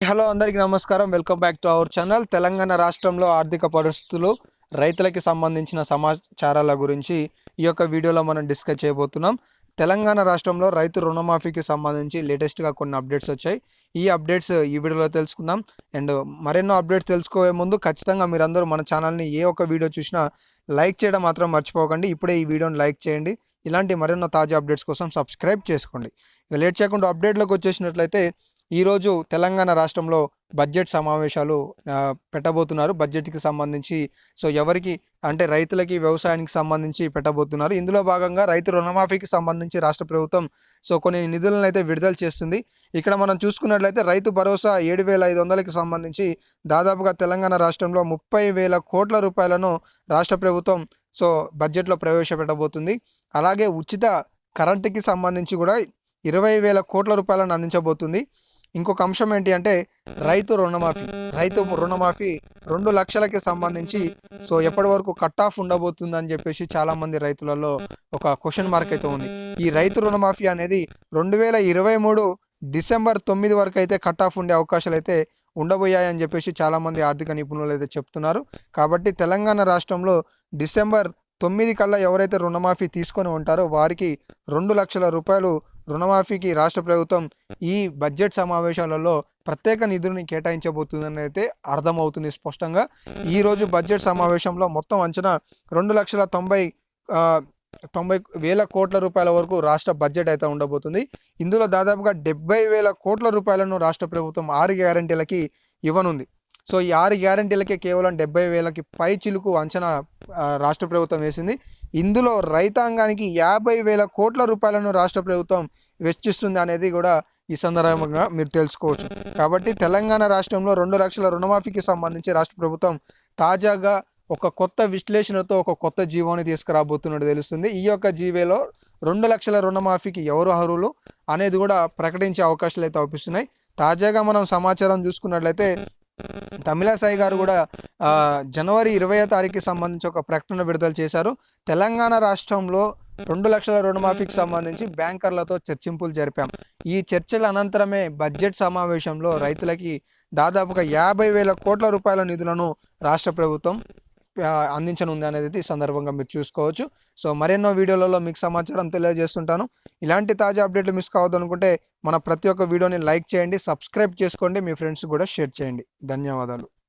Hello అందరికీ నమస్కారం. Welcome back to our channel. Telangana రాష్ట్రంలో ఆర్థిక పరిస్థితులు రైతులకి సంబంధించిన సమాచారాల గురించి ఈ యొక్క వీడియోలో మనం డిస్కస్ చేయబోతున్నాం. తెలంగాణ రాష్ట్రంలో రైతు రుణమాఫీకి సంబంధించి లేటెస్ట్గా కొన్ని అప్డేట్స్ వచ్చాయి. ఈ అప్డేట్స్ ఈ వీడియోలో తెలుసుకుందాం. అండ్ మరెన్నో అప్డేట్స్ తెలుసుకోవే ముందు ఖచ్చితంగా మీరందరూ మన ఛానల్ని ఏ ఒక్క వీడియో చూసినా లైక్ చేయడం మాత్రం మర్చిపోకండి. ఇప్పుడే ఈ వీడియోని లైక్ చేయండి. ఇలాంటి మరెన్నో తాజా అప్డేట్స్ కోసం సబ్స్క్రైబ్ చేసుకోండి. ఇక లేట్ చేయకుండా అప్డేట్లోకి వచ్చేసినట్లయితే ఈరోజు తెలంగాణ రాష్ట్రంలో బడ్జెట్ సమావేశాలు పెట్టబోతున్నారు. బడ్జెట్కి సంబంధించి సో ఎవరికి అంటే రైతులకి వ్యవసాయానికి సంబంధించి పెట్టబోతున్నారు. ఇందులో భాగంగా రైతు రుణమాఫీకి సంబంధించి రాష్ట్ర ప్రభుత్వం సో కొన్ని నిధులను అయితే విడుదల చేస్తుంది. ఇక్కడ మనం చూసుకున్నట్లయితే రైతు భరోసా ఏడు వేల ఐదు వందలకి సంబంధించి దాదాపుగా తెలంగాణ రాష్ట్రంలో ముప్పై వేల కోట్ల రూపాయలను రాష్ట్ర ప్రభుత్వం సో బడ్జెట్లో ప్రవేశపెట్టబోతుంది. అలాగే ఉచిత కరెంటుకి సంబంధించి కూడా ఇరవై వేల కోట్ల రూపాయలను అందించబోతుంది. ఇంకొక అంశం ఏంటి అంటే రైతు రుణమాఫీ. రైతు రుణమాఫీ రెండు లక్షలకి సంబంధించి సో ఎప్పటి వరకు కట్ ఆఫ్ ఉండబోతుంది అని చెప్పేసి చాలామంది రైతులలో ఒక క్వశ్చన్ మార్క్ అయితే ఉంది. ఈ రైతు రుణమాఫీ అనేది రెండు వేల ఇరవై మూడు డిసెంబర్ తొమ్మిది వరకు అయితే కట్ ఆఫ్ ఉండే అవకాశాలు అయితే ఉండబోయాయని చెప్పేసి చాలామంది ఆర్థిక నిపుణులు అయితే చెప్తున్నారు. కాబట్టి తెలంగాణ రాష్ట్రంలో డిసెంబర్ తొమ్మిది కల్లా ఎవరైతే రుణమాఫీ తీసుకొని ఉంటారో వారికి రెండు లక్షల రూపాయలు రుణమాఫీకి రాష్ట్ర ప్రభుత్వం ఈ బడ్జెట్ సమావేశాలలో ప్రత్యేక నిధులని కేటాయించబోతుందని అయితే అర్థమవుతుంది స్పష్టంగా. ఈరోజు బడ్జెట్ సమావేశంలో మొత్తం అంచనా రెండు లక్షల తొంభై తొంభై వేల కోట్ల రూపాయల వరకు రాష్ట్ర బడ్జెట్ అయితే ఉండబోతుంది. ఇందులో దాదాపుగా డెబ్బై వేల కోట్ల రూపాయలను రాష్ట్ర ప్రభుత్వం ఆరు గ్యారంటీలకి ఇవ్వనుంది. సో ఈ ఆరు గ్యారంటీలకే కేవలం డెబ్బై వేలకి పై చిలుకు అంచనా రాష్ట్ర ప్రభుత్వం వేసింది. ఇందులో రైతాంగానికి యాభై వేల కోట్ల రూపాయలను రాష్ట్ర ప్రభుత్వం వెచ్చిస్తుంది అనేది కూడా ఈ సందర్భంగా మీరు తెలుసుకోవచ్చు. కాబట్టి తెలంగాణ రాష్ట్రంలో రెండు లక్షల రుణమాఫీకి సంబంధించి రాష్ట్ర ప్రభుత్వం తాజాగా ఒక కొత్త విశ్లేషణతో ఒక కొత్త జీవోని తీసుకురాబోతున్నట్టు తెలుస్తుంది. ఈ యొక్క జీవేలో రెండు లక్షల రుణమాఫీకి ఎవరు అర్హులు అనేది కూడా ప్రకటించే అవకాశాలు అయితే అవుపిస్తున్నాయి తాజాగా మనం సమాచారం చూసుకున్నట్లయితే తమిళసాయి గారు కూడా జనవరి ఇరవై తారీఖుకి సంబంధించి ఒక ప్రకటన విడుదల చేశారు. తెలంగాణ రాష్ట్రంలో రెండు లక్షల రుణమాఫీకి సంబంధించి బ్యాంకర్లతో చర్చింపులు జరిపాం. ఈ చర్చల అనంతరమే బడ్జెట్ సమావేశంలో రైతులకి దాదాపుగా యాభై వేల కోట్ల రూపాయల నిధులను రాష్ట్ర ప్రభుత్వం అందించనుంది అనేది ఈ సందర్భంగా మీరు చూసుకోవచ్చు. సో మరెన్నో వీడియోలలో మీకు సమాచారం తెలియజేస్తుంటాను. ఇలాంటి తాజా అప్డేట్లు మిస్ కావద్దు అనుకుంటే మన ప్రతి ఒక్క వీడియోని లైక్ చేయండి సబ్స్క్రైబ్ చేసుకోండి మీ ఫ్రెండ్స్ కూడా షేర్ చేయండి. ధన్యవాదాలు.